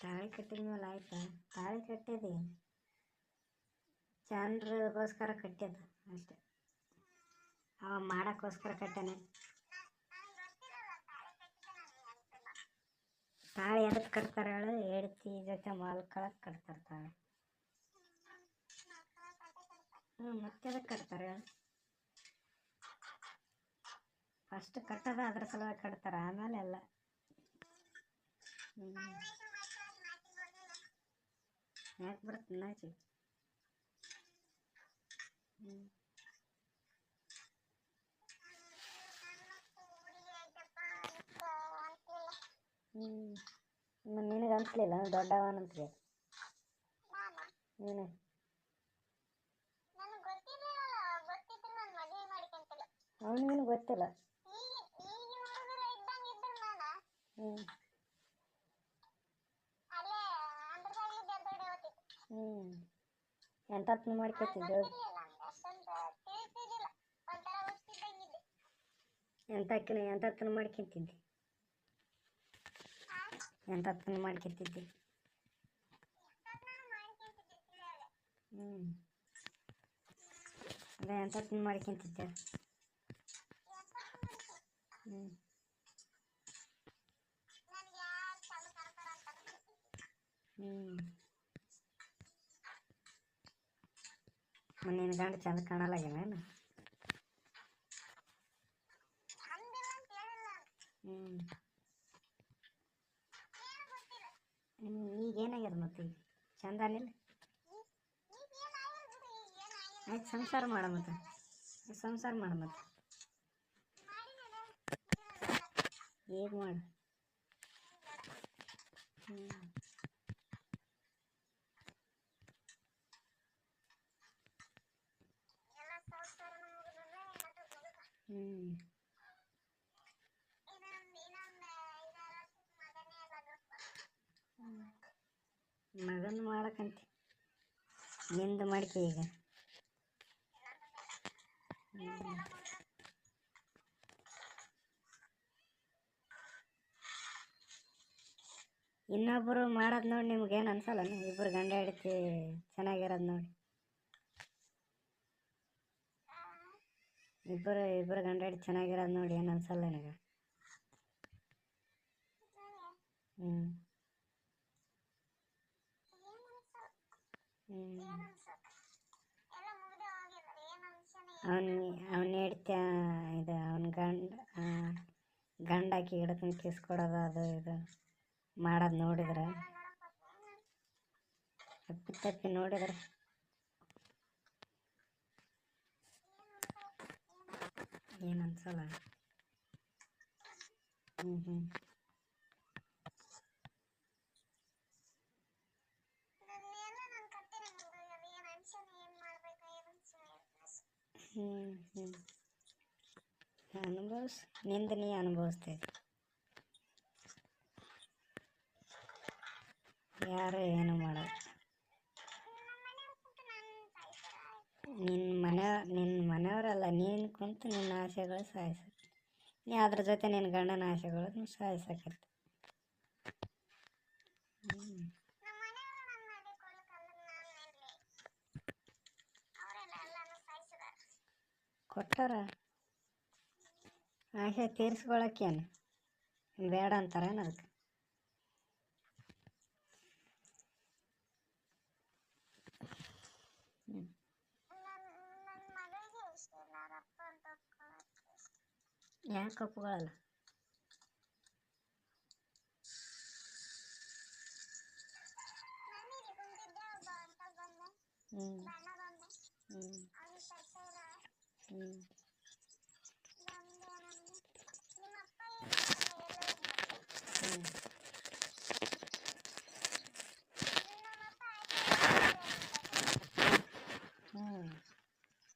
ತಾಳಿ ಕಟ್ಟಿದ ಮೇಲೆ ಆಯ್ತಾ? ತಾಳಿ ಕಟ್ಟಿದೆ. ಜನರಿಗೋಸ್ಕರ ಕಟ್ಟಿದ ಅಷ್ಟೆ. ಅವ ಮಾಡೋಕ್ಕೋಸ್ಕರ ಕಟ್ಟಾನೆ. ತಾಳಿ ಎದಕ್ಕೆ ಕಟ್ತಾರೆ ಹೇಳು? ಹೆಡ್ತಿ ಜೊತೆ ಮಲ್ಕೊಳಕ್ಕೆ ಕಟ್ತಾರೆ ತಾಳಿ. ಹ್ಞೂ ಮತ್ತೆ ಅದಕ್ಕೆ ಕಟ್ತಾರೆ ಹೇಳು? ಫಸ್ಟ್ ಕಟ್ಟೋದು, ಅದ್ರ ಸಲುವಾಗಿ ಕಟ್ತಾರೆ. ಆಮೇಲೆ ಎಲ್ಲ. ಹ್ಞೂ ಯಾಕೆ ಬರುತ್ತೆ ನಾಚಿ ಹ್ಞೂ ಹ್ಞೂ ನಿನಗೆ ಅನ್ಸ್ಲಿಲ್ಲ ದೊಡ್ಡವನಂತ್ರಿ ನೀನು ಅವನಿಗೇನು ಗೊತ್ತಿಲ್ಲ. ಹ್ಞೂ ಹ್ಞೂ ಎಂಟತ್ತು ಮಾಡ್ಕೊತಿದ್ದು ಎಂಟಕ್ಕಿನ ಎಂಟತ್ತನ ಮಾಡ್ಕೊಂತಿದ್ದೆ ಎಂಟತ್ತನ ಮಾಡ್ಕೊಂತಿದ್ದೆ ಹ್ಞೂ ಅದೇ ಎಂಟತ್ತನ ಮಾಡ್ಕೊಂತಿದ್ದೆ ಹ್ಞೂ ಹ್ಞೂ ನಿನ್ನ ಗಂಡ ಚಂದ ಕಾಣಲ್ಲ ಹ್ಞೂ ಈಗ ಏನಾಗ್ಯದ ಮತ್ತೆ ಈಗ? ಅಲ್ಲಿಲ್ಲ ಆಯ್ತು, ಸಂಸಾರ ಮಾಡ ಮತ್ತೆ. ಸಂಸಾರ ಮಾಡ ಮತ್ತೆ. ಹೇಗೆ ಮಾಡು? ಹ್ಞೂ ಹ್ಞೂ ಮಗನ ಮಾಡಕಂತಿ. ನಿಂದು ಮಾಡ್ಕೆ ಈಗ. ಇನ್ನೊಬ್ರು ಮಾಡೋದು ನೋಡಿ ನಿಮ್ಗೆ ಏನು ಅನ್ಸಲ್ಲ ಇಬ್ಬರು ಗಂಡ ಹೆಂಡತಿ ಚೆನ್ನಾಗಿರೋದು ನೋಡಿ. ಇಬ್ಬರು ಇಬ್ಬರು ಗಂಡ ಹೆಂಡತಿ ಚೆನ್ನಾಗಿರೋದು ನೋಡಿ ಏನು ಅನ್ಸಲ್ಲ ನಿನಗೆ? ಹ್ಞೂ ಅವನ್ ಅವನ ಹೆಡ್ತಿ, ಇದು ಅವನ ಗಂಡ ಗಂಡ ಹಾಕಿ ಹಿಡ್ಕೊಂಡು ಕಿಸ್ ಕೊಡೋದು ಅದು ಇದು ಮಾಡೋದು ನೋಡಿದ್ರೆ. ತಪ್ಪಿ ತಪ್ಪಿ ನೋಡಿದ್ರೆ. ಏನು ಅನ್ಸಲ್ಲ ಹ್ಞೂ ಹ್ಞೂ ಹ್ಞೂ ಹ್ಞೂ ಅನುಭವಿಸ್ನಿಂದ ನೀ ಅನುಭವಿಸ್ತೈತಿ ಯಾರು ಏನು ಮಾಡೋದು ನಿನ್ನ ಮನೆ ನಿನ್ನ ಮನೆಯವರಲ್ಲ ಕುಂತು ನಿನ್ನ ಆಸೆಗಳು ಸಾಯಿಸತ್ತೆ. ನೀ ಅದ್ರ ಜೊತೆ ನಿನ್ನ ಗಂಡನ ಆಸೆಗಳು ಸಾಯಿಸಕತ್ತೆ. ಕೊಟ್ಟಾರ? ಆಸೆ ತೀರಿಸ್ಕೊಳಕ್ಕೇನು? ಬೇಡ ಅಂತಾರೇನು ಅದಕ್ಕೆ ಹ್ಞೂ ಯಾಕೆ ಒಪ್ಕೊಳ್ಳಲ್ಲ ಹ್ಞೂ ಹ್ಞೂ ಹ್ಞೂ